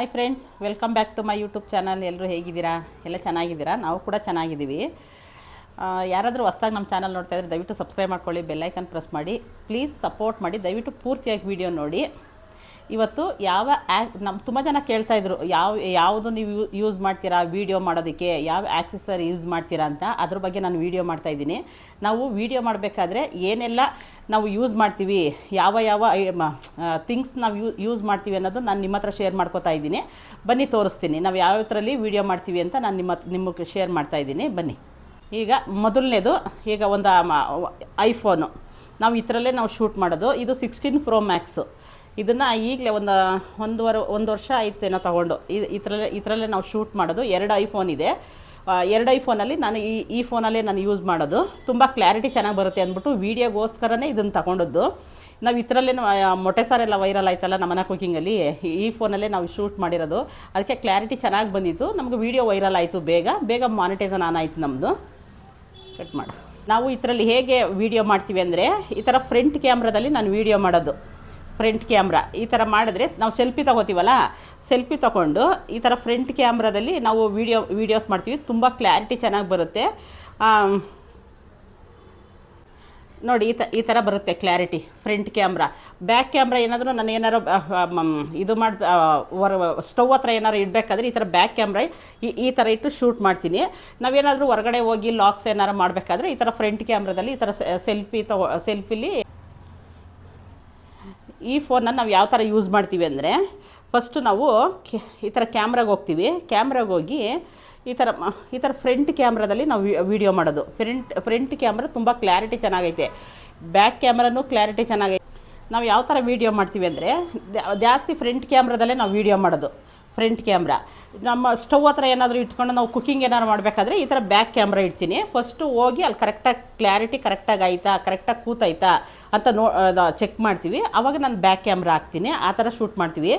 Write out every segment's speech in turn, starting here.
Hi friends welcome back to my YouTube channel ಎಲ್ಲರೂ ಹೇಗಿದ್ದೀರಾ? ಎಲ್ಲ ಚೆನ್ನಾಗಿದ್ದೀರಾ? ನಾವು ಕೂಡ ಚೆನ್ನಾಗಿದ್ದೀವಿ. ಯಾರಾದರೂ ಹೊಸ್ದಾಗಿ ನಮ್ಮ ಚಾನಲ್ ನೋಡ್ತಾ ಇದ್ರೆ ದಯವಿಟ್ಟು ಸಬ್ಸ್ಕ್ರೈಬ್ ಮಾಡ್ಕೊಳ್ಳಿ ಬೆಲ್ಲೈಕನ್ ಪ್ರೆಸ್ ಮಾಡಿ. ಪ್ಲೀಸ್ ಸಪೋರ್ಟ್ ಮಾಡಿ, ದಯವಿಟ್ಟು ಪೂರ್ತಿಯಾಗಿ ವಿಡಿಯೋ ನೋಡಿ. ಇವತ್ತು ಯಾವ ಆ್ಯಕ್ ನಮ್ಮ ತುಂಬ ಜನ ಕೇಳ್ತಾ ಇದ್ರು, ಯಾವ, ಯಾವುದು ನೀವು ಯೂಸ್ ಮಾಡ್ತೀರಾ ವೀಡಿಯೋ ಮಾಡೋದಕ್ಕೆ, ಯಾವ ಆ್ಯಕ್ಸೆಸರಿ ಯೂಸ್ ಮಾಡ್ತೀರಾ ಅಂತ. ಅದ್ರ ಬಗ್ಗೆ ನಾನು ವೀಡಿಯೋ ಮಾಡ್ತಾ ಇದ್ದೀನಿ. ನಾವು ವೀಡಿಯೋ ಮಾಡಬೇಕಾದ್ರೆ ಏನೆಲ್ಲ ನಾವು ಯೂಸ್ ಮಾಡ್ತೀವಿ, ಯಾವ ಯಾವ ಥಿಂಗ್ಸ್ ನಾವು ಯೂಸ್ ಮಾಡ್ತೀವಿ ಅನ್ನೋದು ನಾನು ನಿಮ್ಮ ಹತ್ರ ಶೇರ್ ಮಾಡ್ಕೋತಾ ಇದ್ದೀನಿ. ಬನ್ನಿ, ತೋರಿಸ್ತೀನಿ. ನಾವು ಯಾವ ಥರಲ್ಲಿ ವೀಡಿಯೋ ಮಾಡ್ತೀವಿ ಅಂತ ನಾನು ನಿಮ್ಮ, ನಿಮಗೆ ಶೇರ್ ಮಾಡ್ತಾ ಇದ್ದೀನಿ. ಬನ್ನಿ. ಈಗ ಮೊದಲನೇದು, ಈಗ ಒಂದು ಐಫೋನು ನಾವು ಇದರಲ್ಲೇ ನಾವು ಶೂಟ್ ಮಾಡೋದು. ಇದು ಸಿಕ್ಸ್ಟೀನ್ ಪ್ರೋ ಮ್ಯಾಕ್ಸು ಇದನ್ನು ಈಗಲೇ ಒಂದು, ಒಂದುವರೆ, ಒಂದು ವರ್ಷ ಆಯ್ತೇನೋ ತೊಗೊಂಡು. ಇದು ಇದರಲ್ಲೇ ಇದರಲ್ಲೇ ನಾವು ಶೂಟ್ ಮಾಡೋದು. ಎರಡು ಐಫೋನ್ ಇದೆ. ಎರಡು ಐಫೋನಲ್ಲಿ ನಾನು ಈ ಈ ಫೋನಲ್ಲೇ ನಾನು ಯೂಸ್ ಮಾಡೋದು. ತುಂಬ ಕ್ಲಾರಿಟಿ ಚೆನ್ನಾಗಿ ಬರುತ್ತೆ ಅಂದ್ಬಿಟ್ಟು ವೀಡಿಯೋಗೋಸ್ಕರನೇ ಇದನ್ನು ತಗೊಂಡದ್ದು. ನಾವು ಇದರಲ್ಲೇ ಮೊಟ್ಟೆ ಸಾರೆಲ್ಲ ವೈರಲ್ ಆಯ್ತಲ್ಲ ನಮ್ಮನೆ ಕುಕಿಂಗಲ್ಲಿ ಈ ಫೋನಲ್ಲೇ ನಾವು ಶೂಟ್ ಮಾಡಿರೋದು. ಅದಕ್ಕೆ ಕ್ಲಾರಿಟಿ ಚೆನ್ನಾಗಿ ಬಂದಿತ್ತು. ನಮಗೆ ವೀಡಿಯೋ ವೈರಲ್ ಆಯಿತು ಬೇಗ. ಬೇಗ ಮಾನಿಟೈಸನ್ ಆನ್ ಆಯಿತು ನಮ್ಮದು ಕಟ್ ಮಾಡು. ನಾವು ಇದರಲ್ಲಿ ಹೇಗೆ ವೀಡಿಯೋ ಮಾಡ್ತೀವಿ ಅಂದರೆ, ಈ ಥರ ಫ್ರಂಟ್ ಕ್ಯಾಮ್ರಾದಲ್ಲಿ ನಾನು ವೀಡಿಯೋ ಮಾಡೋದು. ಫ್ರಂಟ್ ಕ್ಯಾಮ್ರಾ ಈ ಥರ ಮಾಡಿದ್ರೆ ನಾವು ಸೆಲ್ಫಿ ತಗೋತೀವಲ್ಲ? ಸೆಲ್ಫಿ ತಗೊಂಡು ಈ ಥರ ಫ್ರಂಟ್ ಕ್ಯಾಮ್ರಾದಲ್ಲಿ ನಾವು ವೀಡಿಯೋ, ವೀಡಿಯೋಸ್ ಮಾಡ್ತೀವಿ. ತುಂಬ ಕ್ಲಾರಿಟಿ ಚೆನ್ನಾಗಿ ಬರುತ್ತೆ. ನೋಡಿ ಈ ತ, ಈ ಥರ ಬರುತ್ತೆ clarity front camera. Back camera ಏನಾದರೂ ನಾನು ಏನಾರು ಇದು ಮಾಡಿ ಹೊರ, ಸ್ಟವ್ ಹತ್ರ ಏನಾರು ಇಡಬೇಕಾದ್ರೆ ಈ ಥರ ಬ್ಯಾಕ್ ಕ್ಯಾಮ್ರಾ ಈ ಈ ಥರ ಇಟ್ಟು ಶೂಟ್ ಮಾಡ್ತೀನಿ. ನಾವೇನಾದರೂ ಹೊರಗಡೆ ಹೋಗಿ ಲಾಕ್ಸ್ ಏನಾರು ಮಾಡಬೇಕಾದ್ರೆ ಈ ಥರ ಫ್ರಂಟ್ ಕ್ಯಾಮ್ರಾದಲ್ಲಿ ಈ ಥರ ಸೆಲ್ಫಿ ತಗೋ, ಸೆಲ್ಫಿಲಿ ಈ ಫೋನನ್ನು ನಾವು ಯಾವ ಥರ ಯೂಸ್ ಮಾಡ್ತೀವಿ ಅಂದರೆ ಫಸ್ಟು ನಾವು ಈ ಥರ ಕ್ಯಾಮ್ರಾಗೆ ಹೋಗ್ತೀವಿ. ಕ್ಯಾಮ್ರಾಗೆ ಹೋಗಿ ಈ ಥರ ಈ ಥರ ಫ್ರಂಟ್ ಕ್ಯಾಮ್ರಾದಲ್ಲಿ ನಾವು ವಿಡಿಯೋ ಮಾಡೋದು. ಫ್ರಂಟ್ ಫ್ರಂಟ್ ಕ್ಯಾಮ್ರಾ ತುಂಬ ಕ್ಲಾರಿಟಿ ಚೆನ್ನಾಗೈತೆ. ಬ್ಯಾಕ್ ಕ್ಯಾಮ್ರಾನೂ ಕ್ಲಾರಿಟಿ ಚೆನ್ನಾಗೈತೆ. ನಾವು ಯಾವ ಥರ ವೀಡಿಯೋ ಮಾಡ್ತೀವಿ ಅಂದರೆ ಜಾಸ್ತಿ ಫ್ರಂಟ್ ಕ್ಯಾಮ್ರಾದಲ್ಲೇ ನಾವು ವೀಡಿಯೋ ಮಾಡೋದು. Front camera. ನಮ್ಮ ಸ್ಟವ್ ಹತ್ರ ಏನಾದರೂ ಇಟ್ಕೊಂಡು ನಾವು ಕುಕ್ಕಿಂಗ್ ಏನಾದ್ರು ಮಾಡಬೇಕಾದ್ರೆ ಈ ಥರ ಬ್ಯಾಕ್ ಕ್ಯಾಮ್ರಾ ಇಡ್ತೀನಿ. ಫಸ್ಟು ಹೋಗಿ ಅಲ್ಲಿ ಕರೆಕ್ಟಾಗಿ ಕ್ಲಾರಿಟಿ ಕರೆಕ್ಟಾಗಿ ಆಯ್ತಾ ಕರೆಕ್ಟಾಗಿ ಕೂತೈತಾ ಅಂತ ನೋ ಚೆಕ್ ಮಾಡ್ತೀವಿ. ಆವಾಗ ನಾನು ಬ್ಯಾಕ್ ಕ್ಯಾಮ್ರಾ ಹಾಕ್ತೀನಿ. ಆ ಥರ ಶೂಟ್ ಮಾಡ್ತೀವಿ.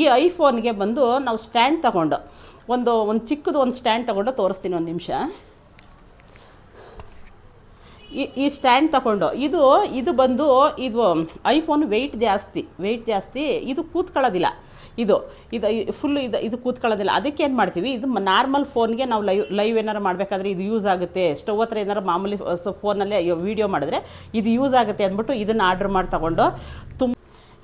ಈ ಐಫೋನ್ಗೆ ಬಂದು ನಾವು ಸ್ಟ್ಯಾಂಡ್ ತಗೊಂಡು, ಒಂದು ಒಂದು ಚಿಕ್ಕದು ಒಂದು ಸ್ಟ್ಯಾಂಡ್ ತಗೊಂಡು ತೋರಿಸ್ತೀನಿ ಒಂದು ನಿಮಿಷ. ಈ ಈ ಸ್ಟ್ಯಾಂಡ್ ತಗೊಂಡು, ಇದು ಇದು ಬಂದು, ಇದು ಐಫೋನ್ ವೆಯ್ಟ್ ಜಾಸ್ತಿ ವೆಯ್ಟ್ ಜಾಸ್ತಿ, ಇದು ಕೂತ್ಕೊಳ್ಳೋದಿಲ್ಲ. ಇದು ಇದು ಫುಲ್ ಇದು ಇದು ಕೂತ್ಕೊಳ್ಳೋದಿಲ್ಲ. ಅದಕ್ಕೆ ಏನು ಮಾಡ್ತೀವಿ? ಇದು ನಾರ್ಮಲ್ ಫೋನ್ಗೆ ನಾವು ಲೈವ್ ಲೈವ್ ಏನಾರು ಮಾಡಬೇಕಾದ್ರೆ ಇದು ಯೂಸ್ ಆಗುತ್ತೆ. ಸ್ಟವ್ ಹತ್ರ ಏನಾರು ಮಾಮೂಲಿ, ಸೊ ಫೋನಲ್ಲೇ ವೀಡಿಯೋ ಮಾಡಿದ್ರೆ ಇದು ಯೂಸ್ ಆಗುತ್ತೆ ಅಂದ್ಬಿಟ್ಟು ಇದನ್ನು ಆರ್ಡ್ರ್ ಮಾಡಿ ತಗೊಂಡು, ತುಂಬ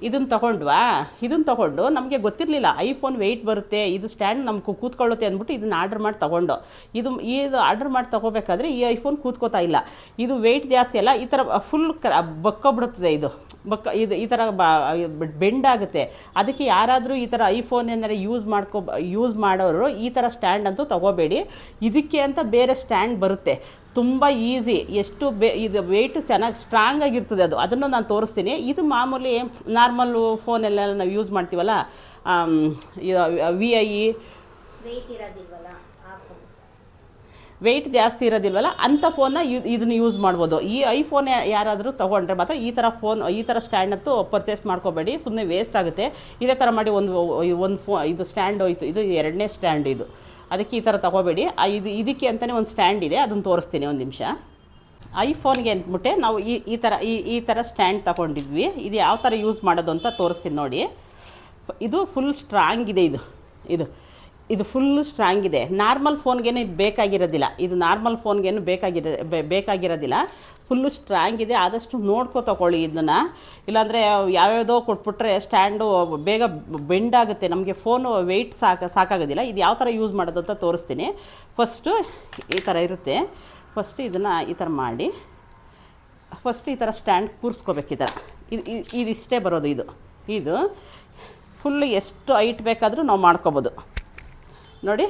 ಇದನ್ನು ತಗೊಂಡ್ವಾ? ಇದನ್ನು ತಗೊಂಡು ನಮಗೆ ಗೊತ್ತಿರಲಿಲ್ಲ, ಐಫೋನ್ ವೆಯ್ಟ್ ಬರುತ್ತೆ, ಇದು ಸ್ಟ್ಯಾಂಡ್ ನಮ್ಗೆ ಕೂತ್ಕೊಳ್ಳುತ್ತೆ ಅಂದ್ಬಿಟ್ಟು ಇದನ್ನ ಆರ್ಡ್ರ್ ಮಾಡಿ ತೊಗೊಂಡು. ಇದು ಇದು ಆರ್ಡ್ರ್ ಮಾಡಿ ತಗೋಬೇಕಾದ್ರೆ ಈ ಐಫೋನ್ ಕೂತ್ಕೋತಾ ಇಲ್ಲ. ಇದು ವೆಯ್ಟ್ ಜಾಸ್ತಿ ಅಲ್ಲ, ಈ ಥರ ಫುಲ್ ಕ ಇದು. ಬಕ್ಕ ಇದು ಈ ಥರ ಬೆಂಡ್ ಆಗುತ್ತೆ. ಅದಕ್ಕೆ ಯಾರಾದರೂ ಈ ಥರ ಐಫೋನ್ ಏನಾರು ಯೂಸ್ ಮಾಡ್ಕೊ ಯೂಸ್ ಮಾಡೋರು ಈ ಥರ ಸ್ಟ್ಯಾಂಡ್ ಅಂತೂ ತಗೋಬೇಡಿ. ಇದಕ್ಕೆ ಅಂತ ಬೇರೆ ಸ್ಟ್ಯಾಂಡ್ ಬರುತ್ತೆ. ತುಂಬ ಈಸಿ ಎಷ್ಟು ವೇ ಇದು ವೆಯ್ಟ್ ಚೆನ್ನಾಗಿ ಸ್ಟ್ರಾಂಗ್ ಆಗಿರ್ತದೆ ಅದು. ಅದನ್ನು ನಾನು ತೋರಿಸ್ತೀನಿ. ಇದು ಮಾಮೂಲಿ ನಾರ್ಮಲ್ಲು ಫೋನೆಲ್ಲ ನಾವು ಯೂಸ್ ಮಾಡ್ತೀವಲ್ಲ ವಿ ಐ ವೆಯ್ಟ್ ಫೋನ್ ಜಾಸ್ತಿ ಇರೋದಿಲ್ವಲ್ಲ ಅಂಥ ಫೋನ್ನ ಇದನ್ನು ಯೂಸ್ ಮಾಡ್ಬೋದು. ಈ ಐಫೋನ್ ಯಾರಾದರೂ ತೊಗೊಂಡ್ರೆ ಮಾತ್ರ ಈ ಥರ ಫೋನ್ ಈ ಥರ ಸ್ಟ್ಯಾಂಡಂತೂ ಪರ್ಚೇಸ್ ಮಾಡ್ಕೋಬೇಡಿ. ಸುಮ್ಮನೆ ವೇಸ್ಟ್ ಆಗುತ್ತೆ. ಇದೇ ಥರ ಮಾಡಿ ಒಂದು ಒಂದು ಫೋ ಇದು ಸ್ಟ್ಯಾಂಡ್ ಹೋಯ್ತು. ಇದು ಎರಡನೇ ಸ್ಟ್ಯಾಂಡ್ ಇದು. ಅದಕ್ಕೆ ಈ ಥರ ತೊಗೋಬೇಡಿ. ಇದು ಇದಕ್ಕೆ ಅಂತಲೇ ಒಂದು ಸ್ಟ್ಯಾಂಡ್ ಇದೆ, ಅದನ್ನು ತೋರಿಸ್ತೀನಿ ಒಂದು ನಿಮಿಷ. ಐಫೋನ್ಗೆ ಅಂದ್ಬಿಟ್ಟೆ ನಾವು ಈ ಈ ಥರ ಈ ಈ ಥರ ಸ್ಟ್ಯಾಂಡ್ ತಗೊಂಡಿದ್ವಿ. ಇದು ಯಾವ ಥರ ಯೂಸ್ ಮಾಡೋದು ಅಂತ ತೋರಿಸ್ತೀನಿ ನೋಡಿ. ಇದು ಫುಲ್ ಸ್ಟ್ರಾಂಗ್ ಇದೆ ಇದು ಇದು. ಇದು ಫುಲ್ ಸ್ಟ್ರಾಂಗ್ ಇದೆ. ನಾರ್ಮಲ್ ಫೋನ್ಗೇನು ಇದು ಬೇಕಾಗಿರೋದಿಲ್ಲ. ಇದು ನಾರ್ಮಲ್ ಫೋನ್ಗೇನು ಬೇಕಾಗಿರೋ ಬೇಕಾಗಿರೋದಿಲ್ಲ. ಫುಲ್ಲು ಸ್ಟ್ರಾಂಗ್ ಇದೆ. ಆದಷ್ಟು ನೋಡ್ಕೊ ತಗೊಳ್ಳಿ ಇದನ್ನು. ಇಲ್ಲಾಂದರೆ ಯಾವ್ಯಾವುದೋ ಕೊಟ್ಬಿಟ್ರೆ ಸ್ಟ್ಯಾಂಡು ಬೇಗ ಬೆಂಡ್ ಆಗುತ್ತೆ. ನಮಗೆ ಫೋನು ವೆಯ್ಟ್ ಸಾಕ ಸಾಕಾಗೋದಿಲ್ಲ. ಇದು ಯಾವ ಥರ ಯೂಸ್ ಮಾಡೋದು ಅಂತ ತೋರಿಸ್ತೀನಿ. ಫಸ್ಟು ಈ ಥರ ಇರುತ್ತೆ. ಫಸ್ಟ್ ಇದನ್ನು ಈ ಥರ ಮಾಡಿ. ಫಸ್ಟ್ ಈ ಥರ ಸ್ಟ್ಯಾಂಡ್ ಕೂರಿಸ್ಕೋಬೇಕು ಈ ಥರ ಇದು ಇದು- ಇದಿಷ್ಟೇ ಬರೋದು ಇದು. ಇದು ಫುಲ್ ಎಷ್ಟು ಹೈಟ್ ಬೇಕಾದರೂ ನಾವು ಮಾಡ್ಕೋಬೋದು. ನೋಡಿ.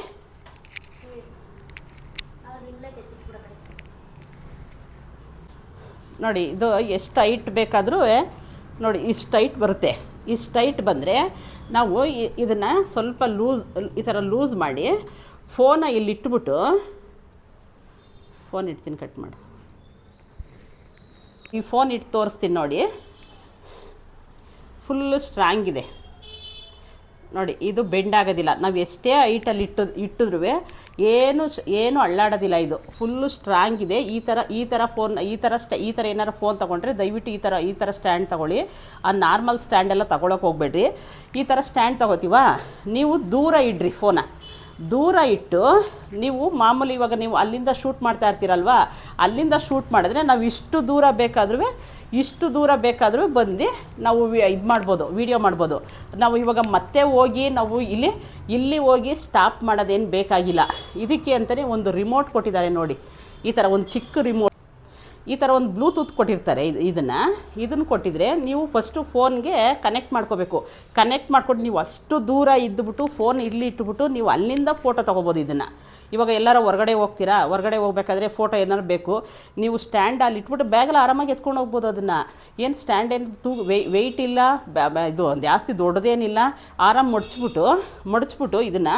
ನೋಡಿ, ಇದು ಎಷ್ಟು ಟೈಟ್ ಬೇಕಾದರೂ, ನೋಡಿ, ಇಷ್ಟು ಟೈಟ್ ಬರುತ್ತೆ. ಇಷ್ಟು ಟೈಟ್ ಬಂದರೆ ನಾವು ಇದನ್ನು ಸ್ವಲ್ಪ ಲೂಸ್ ಈ ಥರ ಲೂಸ್ ಮಾಡಿ ಫೋನ ಇಲ್ಲಿ ಇಟ್ಬಿಟ್ಟು ಫೋನ್ ಇಡ್ತೀನಿ ಕಟ್ ಮಾಡಿ. ಈ ಫೋನ್ ಇಟ್ಟು ತೋರಿಸ್ತೀನಿ ನೋಡಿ. ಫುಲ್ಲು ಸ್ಟ್ರಾಂಗ್ ಇದೆ. ನೋಡಿ, ಇದು ಬೆಂಡ್ ಆಗೋದಿಲ್ಲ. ನಾವು ಎಷ್ಟೇ ಹೈಟಲ್ಲಿ ಇಟ್ಟು ಇಟ್ಟಿದ್ರೂ ಏನು ಏನು ಅಳ್ಳಾಡೋದಿಲ್ಲ ಇದು. ಫುಲ್ಲು ಸ್ಟ್ರಾಂಗ್ ಇದೆ. ಈ ಥರ ಈ ಥರ ಫೋನ್ ಈ ಥರ ಸ್ಟ ಈ ಥರ ಏನಾರು ಫೋನ್ ತೊಗೊಂಡ್ರೆ ದಯವಿಟ್ಟು ಈ ಥರ ಈ ಥರ ಸ್ಟ್ಯಾಂಡ್ ತೊಗೊಳ್ಳಿ. ಆ ನಾರ್ಮಲ್ ಸ್ಟ್ಯಾಂಡ್ ಎಲ್ಲ ತೊಗೊಳಕ್ಕೆ ಹೋಗ್ಬೇಡ್ರಿ. ಈ ಥರ ಸ್ಟ್ಯಾಂಡ್ ತೊಗೋತೀವ? ನೀವು ದೂರ ಇಡ್ರಿ ಫೋನ ದೂರ ಇಟ್ಟು ನೀವು ಮಾಮೂಲಿ ಇವಾಗ ನೀವು ಅಲ್ಲಿಂದ ಶೂಟ್ ಮಾಡ್ತಾ ಇರ್ತೀರಲ್ವಾ? ಅಲ್ಲಿಂದ ಶೂಟ್ ಮಾಡಿದ್ರೆ ನಾವು ಇಷ್ಟು ದೂರ ಬೇಕಾದ್ರೂ ಇಷ್ಟು ದೂರ ಬೇಕಾದರೂ ಬಂದು ನಾವು ಇದು ಮಾಡ್ಬೋದು ವಿಡಿಯೋ ಮಾಡ್ಬೋದು. ನಾವು ಇವಾಗ ಮತ್ತೆ ಹೋಗಿ ನಾವು ಇಲ್ಲಿ ಇಲ್ಲಿ ಹೋಗಿ ಸ್ಟಾಪ್ ಮಾಡೋದೇನು ಬೇಕಾಗಿಲ್ಲ. ಇದಕ್ಕೆ ಅಂತಲೇ ಒಂದು ರಿಮೋಟ್ ಕೊಟ್ಟಿದ್ದಾರೆ ನೋಡಿ. ಈ ಥರ ಒಂದು ಚಿಕ್ಕ ರಿಮೋಟ್ ಈ ಥರ ಒಂದು ಬ್ಲೂಟೂತ್ ಕೊಟ್ಟಿರ್ತಾರೆ ಇದು ಇದನ್ನು. ಇದನ್ನು ಕೊಟ್ಟಿದ್ರೆ ನೀವು ಫಸ್ಟು ಫೋನ್ಗೆ ಕನೆಕ್ಟ್ ಮಾಡ್ಕೋಬೇಕು. ಕನೆಕ್ಟ್ ಮಾಡ್ಕೊಂಡು ನೀವು ಅಷ್ಟು ದೂರ ಇದ್ದುಬಿಟ್ಟು ಫೋನ್ ಇಲ್ಲಿ ಇಟ್ಬಿಟ್ಟು ನೀವು ಅಲ್ಲಿಂದ ಫೋಟೋ ತೊಗೋಬೋದು ಇದನ್ನು. ಇವಾಗ ಎಲ್ಲರೂ ಹೊರಗಡೆ ಹೋಗ್ತೀರಾ? ಹೊರಗಡೆ ಹೋಗ್ಬೇಕಾದ್ರೆ ಫೋಟೋ ಏನಾದ್ರು ಬೇಕು. ನೀವು ಸ್ಟ್ಯಾಂಡ್ ಅಲ್ಲಿ ಇಟ್ಬಿಟ್ಟು ಬ್ಯಾಗಲ್ಲಿ ಆರಾಮಾಗಿ ಎತ್ಕೊಂಡು ಹೋಗ್ಬೋದು ಅದನ್ನು. ಏನು ಸ್ಟ್ಯಾಂಡ್ ಏನು ತೂ ವೆಯ್ಟ್ ಇಲ್ಲ ಇದು ಜಾಸ್ತಿ ದೊಡ್ಡದೇನಿಲ್ಲ. ಆರಾಮ್ ಮಡಚ್ಬಿಟ್ಟು ಮಡಚ್ಬಿಟ್ಟು ಇದನ್ನು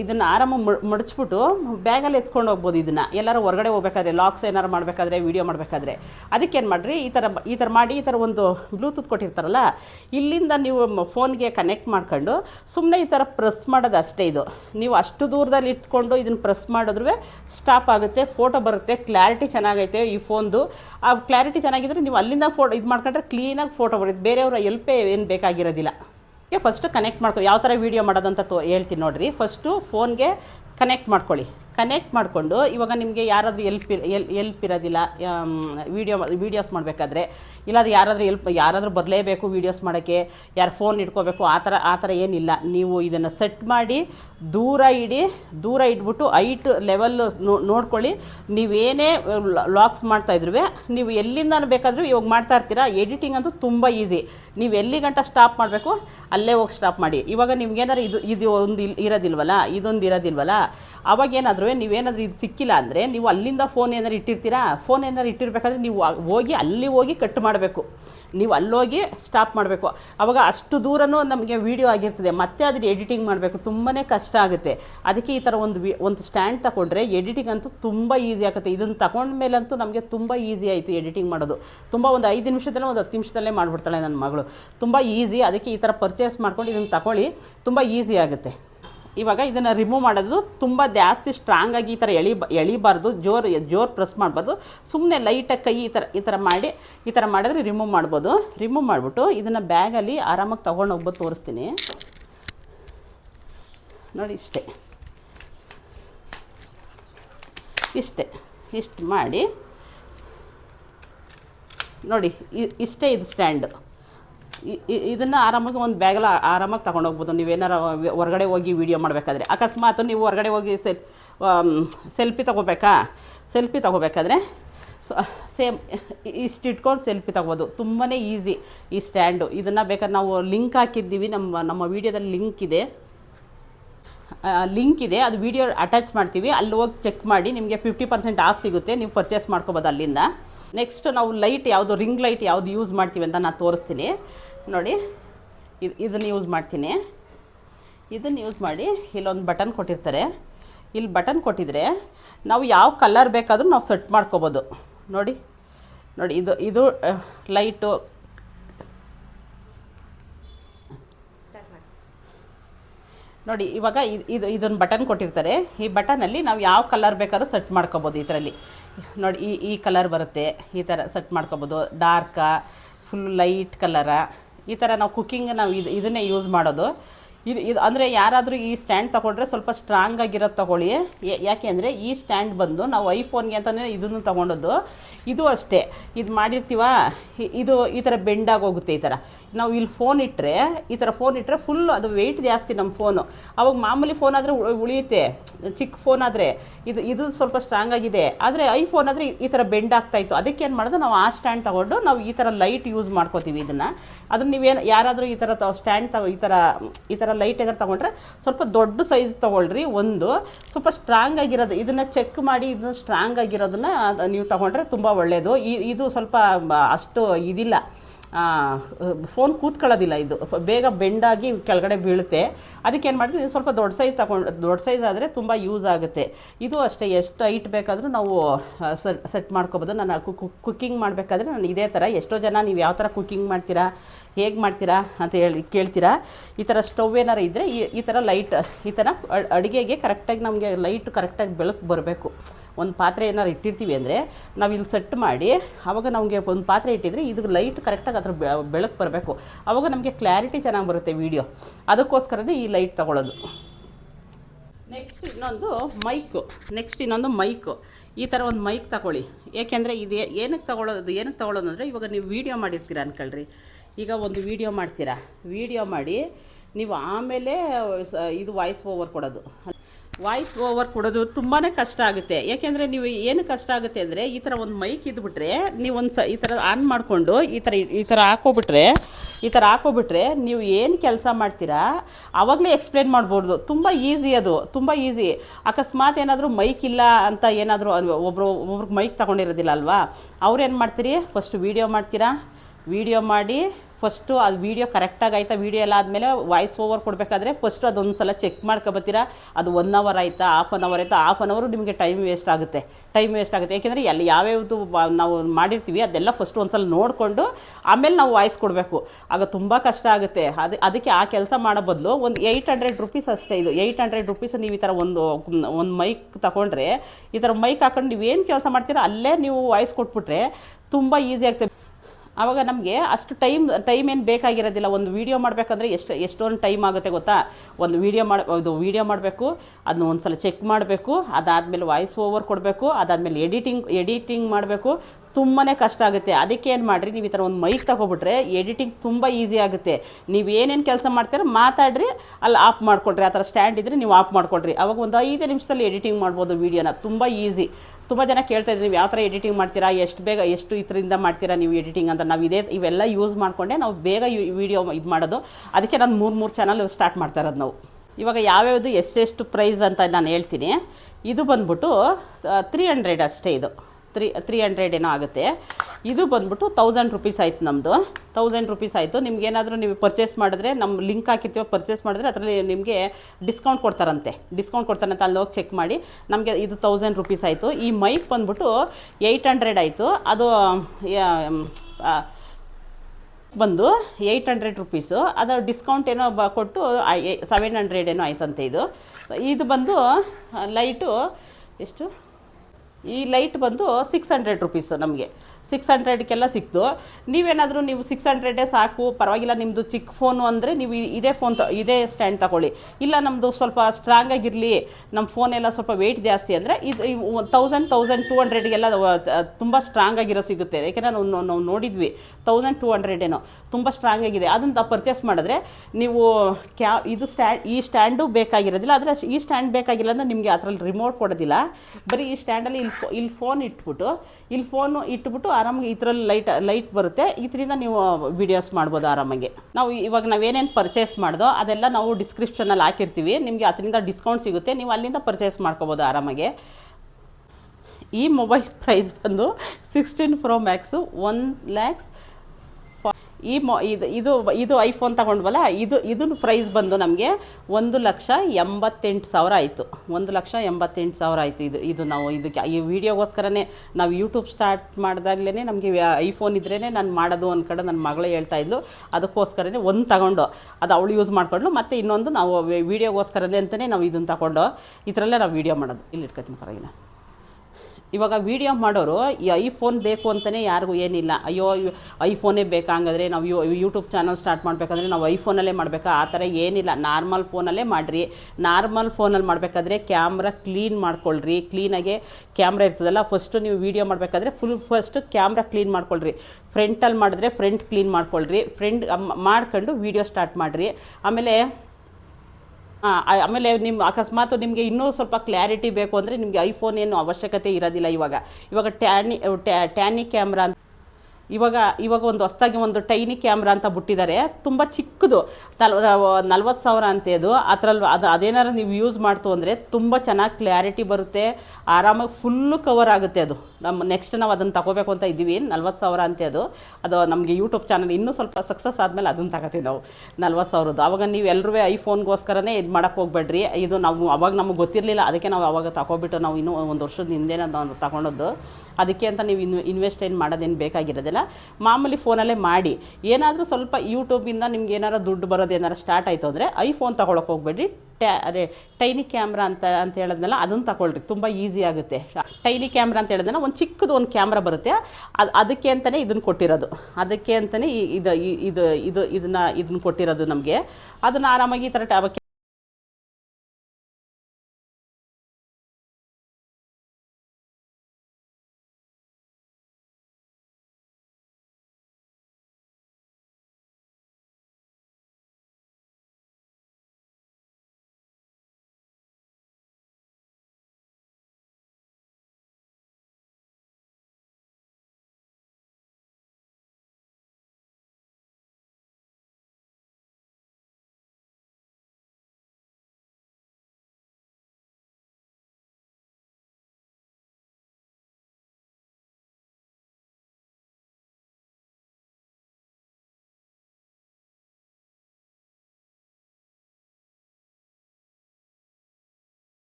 ಇದನ್ನು ಆರಾಮ ಮಡಚ್ಬಿಟ್ಟು ಬ್ಯಾಗಲ್ಲಿ ಎತ್ಕೊಂಡು ಹೋಗ್ಬೋದು ಇದನ್ನು. ಎಲ್ಲರೂ ಹೊರಗಡೆ ಹೋಗ್ಬೇಕಾದ್ರೆ, ಲಾಕ್ಸ್ ಏನಾರು ಮಾಡಬೇಕಾದ್ರೆ, ವೀಡಿಯೋ ಮಾಡಬೇಕಾದ್ರೆ. ಅದಕ್ಕೇನು ಮಾಡಿರಿ? ಈ ಥರ ಈ ಥರ ಮಾಡಿ, ಈ ಥರ ಒಂದು ಬ್ಲೂಟೂತ್ ಕೊಟ್ಟಿರ್ತಾರಲ್ಲ, ಇಲ್ಲಿಂದ ನೀವು ಫೋನ್ಗೆ ಕನೆಕ್ಟ್ ಮಾಡ್ಕೊಂಡು ಸುಮ್ಮನೆ ಈ ಥರ ಪ್ರೆಸ್ ಮಾಡೋದು ಅಷ್ಟೇ ಇದು. ನೀವು ಅಷ್ಟು ದೂರದಲ್ಲಿ ಇಟ್ಕೊಂಡು ಇದನ್ನು ಪ್ರೆಸ್ ಮಾಡಿದ್ರೂ ಸ್ಟಾಪ್ ಆಗುತ್ತೆ, ಫೋಟೋ ಬರುತ್ತೆ, ಕ್ಲಾರಿಟಿ ಚೆನ್ನಾಗೈತೆ ಈ ಫೋನ್ದು. ಆ ಕ್ಲಾರಿಟಿ ಚೆನ್ನಾಗಿದ್ದರೆ ನೀವು ಅಲ್ಲಿಂದ ಫೋಟೋ ಇದು ಮಾಡ್ಕೊಂಡ್ರೆ ಕ್ಲೀನಾಗಿ ಫೋಟೋ ಬರುತ್ತೆ. ಬೇರೆಯವರ ಎಲ್ಪೇ ಏನು ಬೇಕಾಗಿರೋದಿಲ್ಲ. ಫಸ್ಟು ಕನೆಕ್ಟ್ ಮಾಡ್ಕೊಳ್ಳಿ ಯಾವ ಥರ ವೀಡಿಯೋ ಮಾಡೋದಂತ ತೋ ಹೇಳ್ತೀನಿ ನೋಡಿರಿ. ಫಸ್ಟು ಫೋನ್ಗೆ ಕನೆಕ್ಟ್ ಮಾಡ್ಕೊಳ್ಳಿ. ಕನೆಕ್ಟ್ ಮಾಡಿಕೊಂಡು, ಇವಾಗ ನಿಮಗೆ ಯಾರಾದರೂ ಎಲ್ಪ್ ಎಲ್ ಎಲ್ಪ್ ಇರೋದಿಲ್ಲ ವೀಡಿಯೋ ವೀಡಿಯೋಸ್ ಮಾಡಬೇಕಾದ್ರೆ, ಇಲ್ಲಾದ್ರೆ ಯಾರಾದರೂ ಎಲ್ಪ್ ಯಾರಾದರೂ ಬರಲೇಬೇಕು ವೀಡಿಯೋಸ್ ಮಾಡೋಕ್ಕೆ, ಯಾರು ಫೋನ್ ಇಟ್ಕೋಬೇಕು ಆ ಥರ ಆ ಥರ ಏನಿಲ್ಲ. ನೀವು ಇದನ್ನು ಸೆಟ್ ಮಾಡಿ, ದೂರ ಇಡಿ, ದೂರ ಇಟ್ಬಿಟ್ಟು ಹೈಟ್ ಲೆವೆಲ್ ನೋಡ್ಕೊಳ್ಳಿ. ನೀವೇನೇ ಲಾಕ್ಸ್ ಮಾಡ್ತಾಯಿದ್ರು ನೀವು ಎಲ್ಲಿಂದ ಬೇಕಾದರೂ ಇವಾಗ ಮಾಡ್ತಾ ಇರ್ತೀರಾ. ಎಡಿಟಿಂಗ್ ಅಂತೂ ತುಂಬ ಈಸಿ ನೀವು ಎಲ್ಲಿ ಗಂಟ ಸ್ಟಾಪ್ ಮಾಡಬೇಕು, ಅಲ್ಲೇ ಹೋಗಿ ಸ್ಟಾಪ್ ಮಾಡಿ. ಇವಾಗ ನಿಮ್ಗೇನಾದ್ರು ಇದು ಇದು ಒಂದು ಇರೋದಿಲ್ವಲ್ಲ, ಇದೊಂದು ಇರೋದಿಲ್ವಲ್ಲ ಅವಾಗ ನೀವೇನಾದರೂ ಇದು ಸಿಕ್ಕಿಲ್ಲ ಅಂದರೆ ನೀವು ಅಲ್ಲಿಂದ ಫೋನ್ ಏನಾದ್ರು ಇಟ್ಟಿರ್ತೀರಾ? ಫೋನ್ ಏನಾದ್ರು ಇಟ್ಟಿರ್ಬೇಕಾದ್ರೆ ನೀವು ಹೋಗಿ ಅಲ್ಲಿ ಹೋಗಿ ಕಟ್ ಮಾಡಬೇಕು. ನೀವು ಅಲ್ಲೋಗಿ ಸ್ಟಾಪ್ ಮಾಡಬೇಕು. ಅವಾಗ ಅಷ್ಟು ದೂರನೂ ನಮಗೆ ವೀಡಿಯೋ ಆಗಿರ್ತದೆ. ಮತ್ತೆ ಅದನ್ನು ಎಡಿಟಿಂಗ್ ಮಾಡಬೇಕು. ತುಂಬಾ ಕಷ್ಟ ಆಗುತ್ತೆ. ಅದಕ್ಕೆ ಈ ಥರ ಒಂದು ಒಂದು ಸ್ಟ್ಯಾಂಡ್ ತಗೊಂಡ್ರೆ ಎಡಿಟಿಂಗ್ ಅಂತೂ ತುಂಬ ಈಸಿ ಆಗುತ್ತೆ. ಇದನ್ನು ತಗೊಂಡ ಮೇಲಂತೂ ನಮಗೆ ತುಂಬ ಈಸಿ ಆಯಿತು ಎಡಿಟಿಂಗ್ ಮಾಡೋದು. ತುಂಬ ಒಂದು ಐದು ನಿಮಿಷದಲ್ಲೇ ಒಂದು ಹತ್ತು ನಿಮಿಷದಲ್ಲೇ ಮಾಡಿಬಿಡ್ತಾಳೆ ನನ್ನ ಮಗಳು. ತುಂಬ ಈಸಿ ಅದಕ್ಕೆ ಈ ಥರ ಪರ್ಚೇಸ್ ಮಾಡ್ಕೊಂಡು ಇದನ್ನು ತಗೊಳ್ಳಿ. ತುಂಬ ಈಸಿ ಆಗುತ್ತೆ. ಇವಾಗ ಇದನ್ನು ರಿಮೂವ್ ಮಾಡೋದು ತುಂಬ ಜಾಸ್ತಿ ಸ್ಟ್ರಾಂಗಾಗಿ ಈ ಥರ ಎಳಿ ಎಳಿಬಾರ್ದು. ಜೋರು ಜೋರು ಪ್ರೆಸ್ ಮಾಡಬಾರ್ದು. ಸುಮ್ಮನೆ ಲೈಟಾಗಿ ಕೈ ಈ ಥರ ಈ ಥರ ಮಾಡಿ, ಈ ಥರ ಮಾಡಿದ್ರೆ ರಿಮೂವ್ ಮಾಡ್ಬೋದು. ರಿಮೂವ್ ಮಾಡಿಬಿಟ್ಟು ಇದನ್ನು ಬ್ಯಾಗಲ್ಲಿ ಆರಾಮಾಗಿ ತೊಗೊಂಡು ಹೋಗ್ಬೋದು ತೋರಿಸ್ತೀನಿ. ನೋಡಿ ಇಷ್ಟೇ. ಇಷ್ಟೇ, ಇಷ್ಟು ಮಾಡಿ. ನೋಡಿ ಇಷ್ಟೇ ಇದು ಸ್ಟ್ಯಾಂಡು ಇದನ್ನು ಆರಾಮಾಗಿ ಒಂದು ಬ್ಯಾಗಲ್ಲಿ ಆರಾಮಾಗಿ ತಗೊಂಡು ಹೋಗ್ಬೋದು ನೀವೇನಾರ ಹೊರಗಡೆ ಹೋಗಿ ವೀಡಿಯೋ ಮಾಡಬೇಕಾದ್ರೆ. ಅಕಸ್ಮಾತ್ ನೀವು ಹೊರಗಡೆ ಹೋಗಿ ಸೆಲ್ ಸೆಲ್ಫಿ ತೊಗೋಬೇಕಾ? ಸೆಲ್ಫಿ ತೊಗೋಬೇಕಾದ್ರೆ ಸೊ, ಸೇಮ್ ಇಷ್ಟು ಇಟ್ಕೊಂಡು ಸೆಲ್ಫಿ ತೊಗೋಬೋದು. ತುಂಬಾ ಈಸಿ ಈ ಸ್ಟ್ಯಾಂಡು ಇದನ್ನು ಬೇಕಾದ್ರೆ ನಾವು ಲಿಂಕ್ ಹಾಕಿದ್ದೀವಿ. ನಮ್ಮ ನಮ್ಮ ವೀಡಿಯೋದಲ್ಲಿ ಲಿಂಕ್ ಇದೆ. ಲಿಂಕ್ ಇದೆ. ಅದು ವೀಡಿಯೋ ಅಟ್ಯಾಚ್ ಮಾಡ್ತೀವಿ. ಅಲ್ಲಿ ಹೋಗಿ ಚೆಕ್ ಮಾಡಿ ನಿಮಗೆ ಫಿಫ್ಟಿ ಪರ್ಸೆಂಟ್ ಆಫ್ ಸಿಗುತ್ತೆ. ನೀವು ಪರ್ಚೇಸ್ ಮಾಡ್ಕೋಬೋದು ಅಲ್ಲಿಂದ. ನೆಕ್ಸ್ಟ್ ನಾವು ಲೈಟ್ ಯಾವುದು ರಿಂಗ್ ಲೈಟ್ ಯಾವುದು ಯೂಸ್ ಮಾಡ್ತೀವಿ ಅಂತ ನಾನು ತೋರಿಸ್ತೀನಿ. ನೋಡಿ, ಇದು, ಇದನ್ನು ಯೂಸ್ ಮಾಡ್ತೀನಿ. ಇದನ್ನು ಯೂಸ್ ಮಾಡಿ ಇಲ್ಲೊಂದು ಬಟನ್ ಕೊಟ್ಟಿರ್ತಾರೆ. ಇಲ್ಲಿ ಬಟನ್ ಕೊಟ್ಟಿದ್ರೆ ನಾವು ಯಾವ ಕಲರ್ ಬೇಕಾದರೂ ನಾವು ಸೆಟ್ ಮಾಡ್ಕೋಬೋದು. ನೋಡಿ ನೋಡಿ, ಇದು ಇದು ಲೈಟು ನೋಡಿ, ಇವಾಗ ಇದು ಇದೊಂದು ಬಟನ್ ಕೊಟ್ಟಿರ್ತಾರೆ. ಈ ಬಟನಲ್ಲಿ ನಾವು ಯಾವ ಕಲರ್ ಬೇಕಾದ್ರೂ ಸೆಟ್ ಮಾಡ್ಕೋಬೋದು ಇದರಲ್ಲಿ. ನೋಡಿ, ಈ ಈ ಕಲರ್ ಬರುತ್ತೆ. ಈ ಥರ ಸೆಟ್ ಮಾಡ್ಕೊಬೋದು. ಡಾರ್ಕ ಫುಲ್ ಲೈಟ್ ಕಲರ ಈ ಥರ ನಾವು ಕುಕ್ಕಿಂಗ್ ನಾವು ಇದು, ಇದನ್ನೇ ಯೂಸ್ ಮಾಡೋದು. ಇದು ಇದು ಅಂದರೆ ಯಾರಾದರೂ ಈ ಸ್ಟ್ಯಾಂಡ್ ತೊಗೊಂಡ್ರೆ ಸ್ವಲ್ಪ ಸ್ಟ್ರಾಂಗ್ ಆಗಿರೋದು ತೊಗೊಳ್ಳಿ. ಯಾಕೆ ಅಂದರೆ ಈ ಸ್ಟ್ಯಾಂಡ್ ಬಂದು ನಾವು ಐಫೋನ್ಗೆ ಅಂತಲೇ ಇದನ್ನು ತೊಗೊಂಡದ್ದು. ಇದು ಅಷ್ಟೇ. ಇದು ಮಾಡಿರ್ತೀವ? ಇದು ಈ ಥರ ಬೆಂಡಾಗಿ ಹೋಗುತ್ತೆ ಈ ಥರ ನಾವು ಇಲ್ಲಿ ಫೋನ್ ಇಟ್ಟರೆ ಈ ಥರ ಫೋನ್ ಇಟ್ಟರೆ ಫುಲ್ ಅದು ವೆಯ್ಟ್ ಜಾಸ್ತಿ ನಮ್ಮ ಫೋನು ಅವಾಗ ಮಾಮೂಲಿ ಫೋನ್ ಆದರೆ ಉಳಿಯುತ್ತೆ. ಚಿಕ್ಕ ಫೋನ್ ಆದರೆ ಇದು ಇದು ಸ್ವಲ್ಪ ಸ್ಟ್ರಾಂಗ್ ಆಗಿದೆ. ಆದರೆ ಐಫೋನ್ ಆದರೆ ಈ ಥರ ಬೆಂಡ್ ಆಗ್ತಾ ಇತ್ತು. ಅದಕ್ಕೆ ಏನು ಮಾಡೋದು? ನಾವು ಆ ಸ್ಟ್ಯಾಂಡ್ ತೊಗೊಂಡು ನಾವು ಈ ಥರ ಲೈಟ್ ಯೂಸ್ ಮಾಡ್ಕೋತೀವಿ ಇದನ್ನು. ಅದನ್ನು ನೀವೇನು, ಯಾರಾದರೂ ಈ ಥರ ಸ್ಟ್ಯಾಂಡ್ ತಗೋ ಈ ಥರ ಈ ಥರ ಲೈಟ್ ಏನಾದ್ರು ತೊಗೊಂಡ್ರೆ ಸ್ವಲ್ಪ ದೊಡ್ಡ ಸೈಜ್ ತೊಗೊಳ್ರಿ, ಒಂದು. ಸ್ವಲ್ಪ ಸ್ಟ್ರಾಂಗ್ ಆಗಿರೋದು, ಇದನ್ನು ಚೆಕ್ ಮಾಡಿ ಇದನ್ನ ಸ್ಟ್ರಾಂಗ್ ಆಗಿರೋದನ್ನ ನೀವು ತೊಗೊಂಡ್ರೆ ತುಂಬ ಒಳ್ಳೆಯದು ಇದು ಸ್ವಲ್ಪ, ಅಷ್ಟು ಇದಿಲ್ಲ. ಫೋನ್ ಕೂತ್ಕೊಳ್ಳೋದಿಲ್ಲ ಇದು. ಬೇಗ ಬೆಂಡಾಗಿ ಕೆಳಗಡೆ ಬೀಳುತ್ತೆ. ಅದಕ್ಕೆ ಏನು ನೀವು ಸ್ವಲ್ಪ ದೊಡ್ಡ ಸೈಜ್ ತಗೊಂಡು, ದೊಡ್ಡ ಸೈಜ್ ಆದರೆ ತುಂಬ ಯೂಸ್ ಆಗುತ್ತೆ. ಇದು ಅಷ್ಟೇ, ಎಷ್ಟು ಹೈಟ್ ಬೇಕಾದರೂ ನಾವು ಸೆಟ್ ಮಾಡ್ಕೋಬೋದು. ನಾನು ಕುಕ್ಕಿಂಗ್ ಮಾಡಬೇಕಾದ್ರೆ ನಾನು ಇದೇ ಥರ ಎಷ್ಟೋ ಜನ ನೀವು ಯಾವ ಥರ ಕುಕ್ಕಿಂಗ್ ಮಾಡ್ತೀರಾ, ಹೇಗೆ ಮಾಡ್ತೀರಾ ಅಂತ ಹೇಳಿ ಕೇಳ್ತೀರಾ. ಈ ಥರ ಸ್ಟವ್ ಏನಾರು ಇದ್ದರೆ ಈ ಥರ ಲೈಟ್ ಈ ಥರ ಅಡ್- ಅಡುಗೆಗೆ ಕರೆಕ್ಟಾಗಿ ನಮಗೆ ಲೈಟ್ ಕರೆಕ್ಟಾಗಿ ಬೆಳಕು ಬರಬೇಕು. ಒಂದು ಪಾತ್ರೆ ಏನಾರು ಇಟ್ಟಿರ್ತೀವಿ ಅಂದರೆ ನಾವು ಇಲ್ಲಿ ಸೆಟ್ ಮಾಡಿ ಆವಾಗ ನಮಗೆ ಒಂದು ಪಾತ್ರೆ ಇಟ್ಟಿದ್ರೆ ಇದು ಲೈಟ್ ಕರೆಕ್ಟಾಗಿ ಅದ್ರ ಬೆಳಕು ಬರಬೇಕು. ಆವಾಗ ನಮಗೆ ಕ್ಲಾರಿಟಿ ಚೆನ್ನಾಗಿ ಬರುತ್ತೆ ವೀಡಿಯೋ ಅದಕ್ಕೋಸ್ಕರನೇ ಈ ಲೈಟ್ ತಗೊಳ್ಳೋದು ನೆಕ್ಸ್ಟ್ ಇನ್ನೊಂದು ಮೈಕು ನೆಕ್ಸ್ಟ್ ಇನ್ನೊಂದು ಮೈಕು ಈ ಥರ ಒಂದು ಮೈಕ್ ತಗೊಳ್ಳಿ. ಏಕೆಂದರೆ ಇದು ಏನಕ್ಕೆ ತಗೊಳ್ಳೋದು ಏನಕ್ಕೆ ತಗೊಳ್ಳೋದು ಅಂದರೆ ಇವಾಗ ನೀವು ವೀಡಿಯೋ ಮಾಡಿರ್ತೀರ ಅಂದ್ಕೊಳ್ರಿ ಈಗ ಒಂದು ವೀಡಿಯೋ ಮಾಡ್ತೀರಾ. ವೀಡಿಯೋ ಮಾಡಿ, ನೀವು ಆಮೇಲೆ ಇದು ವಾಯ್ಸ್ ಓವರ್ ಕೊಡೋದು. ವಾಯ್ಸ್ ಓವರ್ ಕೊಡೋದು ತುಂಬಾ ಕಷ್ಟ ಆಗುತ್ತೆ. ಯಾಕೆಂದರೆ ನೀವು ಏನು ಕಷ್ಟ ಆಗುತ್ತೆ ಅಂದರೆ ಈ ಥರ ಒಂದು ಮೈಕ್ ಇದ್ಬಿಟ್ರೆ ನೀವು ಒಂದು ಸ ಈ ಥರ ಆನ್ ಮಾಡಿಕೊಂಡು ಈ ಥರ ಈ ಥರ ಹಾಕೋಬಿಟ್ರೆ, ಈ ಥರ ಹಾಕೋಬಿಟ್ರೆ ನೀವು ಏನು ಕೆಲಸ ಮಾಡ್ತೀರಾ ಆವಾಗಲೇ ಎಕ್ಸ್ಪ್ಲೇನ್ ಮಾಡ್ಬೋದು. ತುಂಬ ಈಸಿ ಅದು. ತುಂಬ ಈಸಿ ಅಕಸ್ಮಾತ್ ಏನಾದರೂ ಮೈಕ್ ಇಲ್ಲ ಅಂತ ಏನಾದರೂ ಒಬ್ಬರು ಒಬ್ರಿಗೆ ಮೈಕ್ ತಗೊಂಡಿರೋದಿಲ್ಲ ಅಲ್ವಾ? ಅವ್ರು ಏನು ಮಾಡ್ತೀರಿ? ಫಸ್ಟ್ ವೀಡಿಯೋ ಮಾಡ್ತೀರಾ? ವೀಡಿಯೋ ಮಾಡಿ ಫಸ್ಟು ಅದು ವೀಡಿಯೋ ಕರೆಕ್ಟಾಗಿ ಆಯ್ತಾ? ವೀಡಿಯೋ ಎಲ್ಲ ಆದಮೇಲೆ ವಾಯ್ಸ್ ಓವರ್ ಕೊಡಬೇಕಾದ್ರೆ ಫಸ್ಟು ಅದೊಂದು ಸಲ ಚೆಕ್ ಮಾಡ್ಕೊಬತ್ತೀರಾ? ಅದು ಒನ್ ಅವರ್ ಆಯಿತಾ? ಹಾಫ್ ಅನ್ ಅವರ್ ಆಯಿತಾ? ಹಾಫ್ ಅನ್ ಅವರು ನಿಮಗೆ ಟೈಮ್ ವೇಸ್ಟ್ ಆಗುತ್ತೆ. ಟೈಮ್ ವೇಸ್ಟ್ ಆಗುತ್ತೆ. ಏಕೆಂದರೆ ಎಲ್ಲಿ ಯಾವ್ಯಾವುದು ನಾವು ಮಾಡಿರ್ತೀವಿ, ಅದೆಲ್ಲ ಫಸ್ಟ್ ಒಂದು ಸಲ ನೋಡಿಕೊಂಡು ಆಮೇಲೆ ನಾವು ವಾಯ್ಸ್ ಕೊಡಬೇಕು. ಆಗ ತುಂಬ ಕಷ್ಟ ಆಗುತ್ತೆ. ಅದು ಅದಕ್ಕೆ ಆ ಕೆಲಸ ಮಾಡೋ ಬದಲು ಒಂದು ಏಯ್ಟ್ ಹಂಡ್ರೆಡ್ ರುಪೀಸ್ ಅಷ್ಟೇ ಇದು. ಏಯ್ಟ್ ಹಂಡ್ರೆಡ್ ರುಪೀಸ್ ನೀವು ಈ ಥರ ಒಂದು ಒಂದು ಮೈಕ್ ತಗೊಂಡ್ರೆ ಈ ಥರ ಮೈಕ್ ಹಾಕೊಂಡು ನೀವು ಏನು ಕೆಲಸ ಮಾಡ್ತೀರೋ, ಅಲ್ಲೇ ನೀವು ವಾಯ್ಸ್ ಕೊಟ್ಬಿಟ್ರೆ ತುಂಬ ಈಸಿ ಆಗ್ತದೆ. ಆವಾಗ ನಮಗೆ ಅಷ್ಟು ಟೈಮ್ ಟೈಮ್ ಏನು ಬೇಕಾಗಿರೋದಿಲ್ಲ. ಒಂದು ವೀಡಿಯೋ ಮಾಡಬೇಕಂದ್ರೆ ಎಷ್ಟು, ಎಷ್ಟೊಂದು ಟೈಮ್ ಆಗುತ್ತೆ ಗೊತ್ತಾ? ಒಂದು ವೀಡಿಯೋ ಮಾಡ, ಇದು ವೀಡಿಯೋ ಮಾಡಬೇಕು, ಅದನ್ನ ಒಂದು ಸಲ ಚೆಕ್ ಮಾಡಬೇಕು, ಅದಾದಮೇಲೆ ವಾಯ್ಸ್ ಓವರ್ ಕೊಡಬೇಕು, ಅದಾದಮೇಲೆ ಎಡಿಟಿಂಗ್ ಎಡಿಟಿಂಗ್ ಮಾಡಬೇಕು. ತುಂಬಾ ಕಷ್ಟ ಆಗುತ್ತೆ. ಅದಕ್ಕೆ ಏನು ಮಾಡಿರಿ, ನೀವು ಈ ಥರ ಒಂದು ಮೈಕ್ ತಗೊಬಿಟ್ರೆ ಎಡಿಟಿಂಗ್ ತುಂಬ ಈಸಿ ಆಗುತ್ತೆ. ನೀವು ಏನೇನು ಕೆಲಸ ಮಾಡ್ತೀರ ಮಾತಾಡ್ರಿ ಅಲ್ಲಿ ಆಫ್ ಮಾಡಿಕೊಡ್ರಿ ಆ ಥರ ಸ್ಟ್ಯಾಂಡ್ ಇದ್ದರೆ ನೀವು ಆಫ್ ಮಾಡಿಕೊಡ್ರಿ ಅವಾಗ ಒಂದು ಐದು ನಿಮಿಷದಲ್ಲಿ ಎಡಿಟಿಂಗ್ ಮಾಡ್ಬೋದು ವೀಡಿಯೋನ ತುಂಬ ಈಸಿ ತುಂಬ ಜನ ಕೇಳ್ತಾ ಇದ್ದೀವಿ ನೀವು ಯಾವ ಥರ ಎಡಿಟಿಂಗ್ ಮಾಡ್ತೀರಾ? ಎಷ್ಟು ಬೇಗ, ಎಷ್ಟು ಇದರಿಂದ ಮಾಡ್ತೀರಾ ನೀವು ಎಡಿಟಿಂಗ್ ಅಂತ? ನಾವು ಇದೇ, ಇವೆಲ್ಲ ಯೂಸ್ ಮಾಡಿಕೊಂಡೆ ನಾವು ಬೇಗ ವಿಡಿಯೋ ಇದು ಮಾಡೋದು. ಅದಕ್ಕೆ ನಾನು ಮೂರು ಮೂರು ಚಾನಲ್ ಸ್ಟಾರ್ಟ್ ಮಾಡ್ತಾ ಇರೋದು ನಾವು. ಇವಾಗ ಯಾವ್ಯಾವುದು ಎಷ್ಟೆಷ್ಟು ಪ್ರೈಸ್ ಅಂತ ನಾನು ಹೇಳ್ತೀನಿ. ಇದು ಬಂದ್ಬಿಟ್ಟು ತ್ರೀ ಹಂಡ್ರೆಡ್ ಅಷ್ಟೇ ಇದು. ತ್ರೀ ತ್ರೀ ಹಂಡ್ರೆಡ್ ಏನೋ ಆಗುತ್ತೆ. ಇದು ಬಂದ್ಬಿಟ್ಟು ತೌಸಂಡ್ ರುಪೀಸ್ ಆಯ್ತು ನಮ್ಮದು ತೌಸಂಡ್ ರುಪೀಸ್ ಆಯಿತು. ನಿಮ್ಗೇನಾದರೂ ನೀವು ಪರ್ಚೇಸ್ ಮಾಡಿದ್ರೆ ನಮ್ಮ ಲಿಂಕ್ ಹಾಕಿರ್ತೀವೋ ಪರ್ಚೇಸ್ ಮಾಡಿದ್ರೆ, ಅದರಲ್ಲಿ ನಿಮಗೆ ಡಿಸ್ಕೌಂಟ್ ಕೊಡ್ತಾರಂತೆ. ಡಿಸ್ಕೌಂಟ್ ಕೊಡ್ತಾರಂತ, ಅಲ್ಲಿ ಹೋಗಿ ಚೆಕ್ ಮಾಡಿ. ನಮಗೆ ಇದು ತೌಸಂಡ್ ರುಪೀಸ್ ಆಯಿತು. ಈ ಮೈಕ್ ಬಂದ್ಬಿಟ್ಟು ಏಯ್ಟ್ ಹಂಡ್ರೆಡ್ ಆಯಿತು. ಅದು ಬಂದು ಏಯ್ಟ್ ಹಂಡ್ರೆಡ್ ರುಪೀಸು ಅದು ಡಿಸ್ಕೌಂಟ್ ಏನೋ ಬ, ಕೊಟ್ಟು ಸೆವೆನ್ ಹಂಡ್ರೆಡ್ ಏನೋ ಆಯ್ತಂತೆ ಇದು. ಇದು ಬಂದು ಲೈಟು ಎಷ್ಟು? ಈ ಲೈಟ್ ಬಂದು ಸಿಕ್ಸ್ ಹಂಡ್ರೆಡ್ ರುಪೀಸು ನಮಗೆ. ಸಿಕ್ಸ್ ಹಂಡ್ರೆಡ್ಗೆಲ್ಲ ಸಿಕ್ತು. ನೀವೇನಾದರೂ ನೀವು ಸಿಕ್ಸ್ ಹಂಡ್ರೆಡೇ ಸಾಕು, ಪರವಾಗಿಲ್ಲ ನಿಮ್ಮದು ಚಿಕ್ಕ ಫೋನು ಅಂದರೆ ನೀವು ಇದೇ ಫೋನ್ ತ ಇದೇ ಸ್ಟ್ಯಾಂಡ್ ತಗೊಳ್ಳಿ. ಇಲ್ಲ ನಮ್ಮದು ಸ್ವಲ್ಪ ಸ್ಟ್ರಾಂಗ್ ಆಗಿರಲಿ ನಮ್ಮ ಫೋನ್ ಎಲ್ಲ ಸ್ವಲ್ಪ ವೆಯ್ಟ್ ಜಾಸ್ತಿ ಅಂದರೆ ಇದು ತೌಸಂಡ್ ತೌಸಂಡ್ ಟೂ ಹಂಡ್ರೆಡ್ಗೆಲ್ಲ ತುಂಬ ಸ್ಟ್ರಾಂಗ್ ಆಗಿರೋ ಸಿಗುತ್ತೆ. ಯಾಕೆಂದರೆ ನಾವು ನಾವು- ನೋಡಿದ್ವಿ ತೌಸಂಡ್ ಟೂ ಹಂಡ್ರೆಡ್ ಏನೋ. ತುಂಬ ಸ್ಟ್ರಾಂಗ್ ಆಗಿದೆ. ಅದನ್ನು ಪರ್ಚೇಸ್ ಮಾಡಿದ್ರೆ ನೀವು ಕ್ಯಾ, ಇದು ಸ್ಟ್ಯಾಂಡ್ ಈ ಸ್ಟ್ಯಾಂಡು ಬೇಕಾಗಿರೋದಿಲ್ಲ. ಆದರೆ ಈ ಸ್ಟ್ಯಾಂಡ್ ಬೇಕಾಗಿಲ್ಲ ಅಂದರೆ ನಿಮಗೆ ಅದರಲ್ಲಿ ರಿಮೋಟ್ ಕೊಡೋದಿಲ್ಲ. ಬರೀ ಈ ಸ್ಟ್ಯಾಂಡಲ್ಲಿ ಇಲ್ಲಿ ಫೋ ಇಲ್ಲಿ ಫೋನ್ ಇಟ್ಬಿಟ್ಟು, ಇಲ್ಲಿ ಫೋನು ಇಟ್ಬಿಟ್ಟು ಆರಾಮಾಗಿ ಇದರಲ್ಲಿ ಲೈಟ್ ಲೈಟ್ ಬರುತ್ತೆ. ಇದರಿಂದ ನೀವು ವಿಡಿಯೋಸ್ ಮಾಡ್ಬೋದು ಆರಾಮಾಗಿ. ನಾವು ಇವಾಗ ನಾವೇನೇನು ಪರ್ಚೇಸ್ ಮಾಡ್ದೋ ಅದೆಲ್ಲ ನಾವು ಡಿಸ್ಕ್ರಿಪ್ಷನಲ್ಲಿ ಹಾಕಿರ್ತೀವಿ. ನಿಮಗೆ ಅದರಿಂದ ಡಿಸ್ಕೌಂಟ್ ಸಿಗುತ್ತೆ. ನೀವು ಅಲ್ಲಿಂದ ಪರ್ಚೇಸ್ ಮಾಡ್ಕೋಬೋದು ಆರಾಮಾಗಿ. ಈ ಮೊಬೈಲ್ ಪ್ರೈಸ್ ಬಂದು sixteen pro max one lakhs ಈ ಮೊ, ಇದು ಇದು ಇದು ಐಫೋನ್ ತಗೊಂಡ್ವಲ್ಲ, ಇದು ಇದನ್ನು ಪ್ರೈಸ್ ಬಂದು ನಮಗೆ ಒಂದು ಲಕ್ಷ ಎಂಬತ್ತೆಂಟು ಸಾವಿರ ಆಯಿತು. ಒಂದು ಲಕ್ಷ ಎಂಬತ್ತೆಂಟು ಸಾವಿರ ಆಯಿತು ಇದು ಇದು ನಾವು ಇದಕ್ಕೆ, ಈ ವಿಡಿಯೋಗೋಸ್ಕರನೇ ನಾವು ಯೂಟ್ಯೂಬ್ ಸ್ಟಾರ್ಟ್ ಮಾಡಿದಾಗಲೇ ನಮಗೆ ಐಫೋನ್ ಇದ್ರೇ ನಾನು ಮಾಡೋದು ಅಂದ್ಕೊಂಡು ನನ್ನ ಮಗಳು ಹೇಳ್ತಾ ಇದ್ಲು. ಅದಕ್ಕೋಸ್ಕರನೇ ಒಂದು ತಗೊಂಡು, ಅದು ಅವಳು ಯೂಸ್ ಮಾಡ್ಕೊಂಡ್ಲು ಮತ್ತು ಇನ್ನೊಂದು ನಾವು ವಿಡಿಯೋಗೋಸ್ಕರನೇ ಅಂತಲೇ ನಾವು ಇದನ್ನು ತಗೊಂಡು ಇದರಲ್ಲೇ ನಾವು ವೀಡಿಯೋ ಮಾಡೋದು. ಇಲ್ಲಿ ಇಟ್ಕೊತೀನಿ ಪರವಾಗಿಲ್ಲ. ಇವಾಗ ವಿಡಿಯೋ ಮಾಡೋರು, ಈ ಐಫೋನ್ ಬೇಕು ಅಂತಲೇ ಯಾರಿಗೂ ಏನಿಲ್ಲ. ಅಯ್ಯೋ ಐಫೋನೇ ಹಂಗಾದ್ರೆ ನಾವು ಯೂ ಯೂಟ್ಯೂಬ್ ಚಾನಲ್ ಸ್ಟಾರ್ಟ್ ಮಾಡಬೇಕಂದ್ರೆ ನಾವು ಐಫೋನಲ್ಲೇ ಮಾಡಬೇಕಾ? ಆ ಥರ ಏನಿಲ್ಲ. ನಾರ್ಮಲ್ ಫೋನಲ್ಲೇ ಮಾಡಿರಿ. ನಾರ್ಮಲ್ ಫೋನಲ್ಲಿ ಮಾಡಬೇಕಾದ್ರೆ ಕ್ಯಾಮ್ರಾ ಕ್ಲೀನ್ ಮಾಡ್ಕೊಳ್ರಿ. ಕ್ಲೀನಾಗೆ ಕ್ಯಾಮ್ರಾ ಇರ್ತದಲ್ಲ ಫಸ್ಟು ನೀವು ವೀಡಿಯೋ ಮಾಡಬೇಕಾದ್ರೆ ಫುಲ್ ಫಸ್ಟು ಕ್ಯಾಮ್ರಾ ಕ್ಲೀನ್ ಮಾಡ್ಕೊಳ್ರಿ. ಫ್ರಂಟಲ್ಲಿ ಮಾಡಿದ್ರೆ ಫ್ರಂಟ್ ಕ್ಲೀನ್ ಮಾಡ್ಕೊಳ್ರಿ. ಫ್ರಂಟ್ ಮಾಡ್ಕೊಂಡು ವೀಡಿಯೋ ಸ್ಟಾರ್ಟ್ ಮಾಡಿರಿ. ಆಮೇಲೆ ಆಮೇಲೆ ನಿಮ್ಮ ಅಕಸ್ಮಾತ್ ನಿಮಗೆ ಇನ್ನೂ ಸ್ವಲ್ಪ ಕ್ಲಾರಿಟಿ ಬೇಕು ಅಂದರೆ ನಿಮಗೆ ಐಫೋನ್ ಏನು ಅವಶ್ಯಕತೆ ಇರೋದಿಲ್ಲ ಇವಾಗ. ಇವಾಗ ಟ್ಯಾನಿ ಟ್ಯಾ- ಟ್ಯಾನಿ ಕ್ಯಾಮ್ರಾ ಇವಾಗ ಇವಾಗ ಒಂದು ಹೊಸ್ದಾಗಿ ಒಂದು ಟೈನಿ ಕ್ಯಾಮ್ರಾ ಅಂತ ಬಿಟ್ಟಿದ್ದಾರೆ. ತುಂಬ ಚಿಕ್ಕದು. ತಲ್ ನಲ್ವತ್ತು ಸಾವಿರ ಅಂತೆ ಅದು. ಅದರಲ್ಲಿ, ಅದು ಅದೇನಾರು ನೀವು ಯೂಸ್ ಮಾಡ್ತು ಅಂದರೆ ತುಂಬ ಚೆನ್ನಾಗಿ ಕ್ಲಾರಿಟಿ ಬರುತ್ತೆ. ಆರಾಮಾಗಿ ಫುಲ್ಲು ಕವರ್ ಆಗುತ್ತೆ ಅದು. ನಮ್ಮ ನೆಕ್ಸ್ಟ್ ನಾವು ಅದನ್ನು ತಗೋಬೇಕು ಅಂತ ಇದ್ದೀವಿ. ನಲ್ವತ್ತು ಸಾವಿರ ಅಂತೆ ಅದು. ಅದು ನಮಗೆ ಯೂಟ್ಯೂಬ್ ಚಾನಲ್ ಇನ್ನೂ ಸ್ವಲ್ಪ ಸಕ್ಸಸ್ ಆದಮೇಲೆ ಅದನ್ನು ತಗೋತೀವಿ ನಾವು. ನಲ್ವತ್ತು ಸಾವಿರದ್ದು. ಅವಾಗ ನೀವು ಎಲ್ಲರೂ ಐಫೋನ್ಗೋಸ್ಕರನೇ ಇದು ಮಾಡೋಕ್ಕೆ ಹೋಗ್ಬೇಡ್ರಿ. ಇದು ನಾವು ಅವಾಗ ನಮಗೆ ಗೊತ್ತಿರಲಿಲ್ಲ. ಅದಕ್ಕೆ ನಾವು ಅವಾಗ ತಗೋಬಿಟ್ಟು ನಾವು ಇನ್ನೂ ಒಂದು ವರ್ಷದ ಹಿಂದೆ ನಾವು ತಗೊಂಡದ್ದು. ಅದಕ್ಕೆ ಅಂತ ನೀವು ಇನ್ವೆ ಇನ್ವೆಸ್ಟ್ ಏನು ಮಾಡೋದೇನು ಬೇಕಾಗಿರೋದಿಲ್ಲ. ಮಾಮೂಲಿ ಫೋನಲ್ಲೇ ಮಾಡಿ. ಏನಾದರೂ ಸ್ವಲ್ಪ ಯೂಟ್ಯೂಬಿಂದ ನಿಮ್ಗೆ ಏನಾರು ದುಡ್ಡು ಬರೋದು ಏನಾರು ಸ್ಟಾರ್ಟ್ ಆಯಿತು ಅಂದರೆ ಐಫೋನ್ ತೊಗೊಳಕ್ಕೆ ಹೋಗ್ಬೇಡಿ ಟ್ಯಾ ಅದೇ ಟೈನಿ ಕ್ಯಾಮ್ರಾ ಅಂತ ಅಂತ ಹೇಳಿದ್ನಲ್ಲ, ಅದನ್ನು ತಗೊಳ್ರಿ. ತುಂಬ ಈಸಿ ಆಗುತ್ತೆ. ಟೈನಿ ಕ್ಯಾಮ್ರಾ ಅಂತ ಹೇಳಿದ್ರೆ ಒಂದು ಚಿಕ್ಕದು ಒಂದು ಕ್ಯಾಮ್ರಾ ಬರುತ್ತೆ. ಅದು, ಅದಕ್ಕೆ ಅಂತಲೇ ಇದನ್ನು ಕೊಟ್ಟಿರೋದು. ಅದಕ್ಕೆ ಅಂತಲೇ ಇದು ಇದು ಇದು, ಇದನ್ನು ಇದನ್ನು ಕೊಟ್ಟಿರೋದು ನಮಗೆ. ಅದನ್ನು ಆರಾಮಾಗಿ ಈ ಥರ ಟ್ಯಾಬ್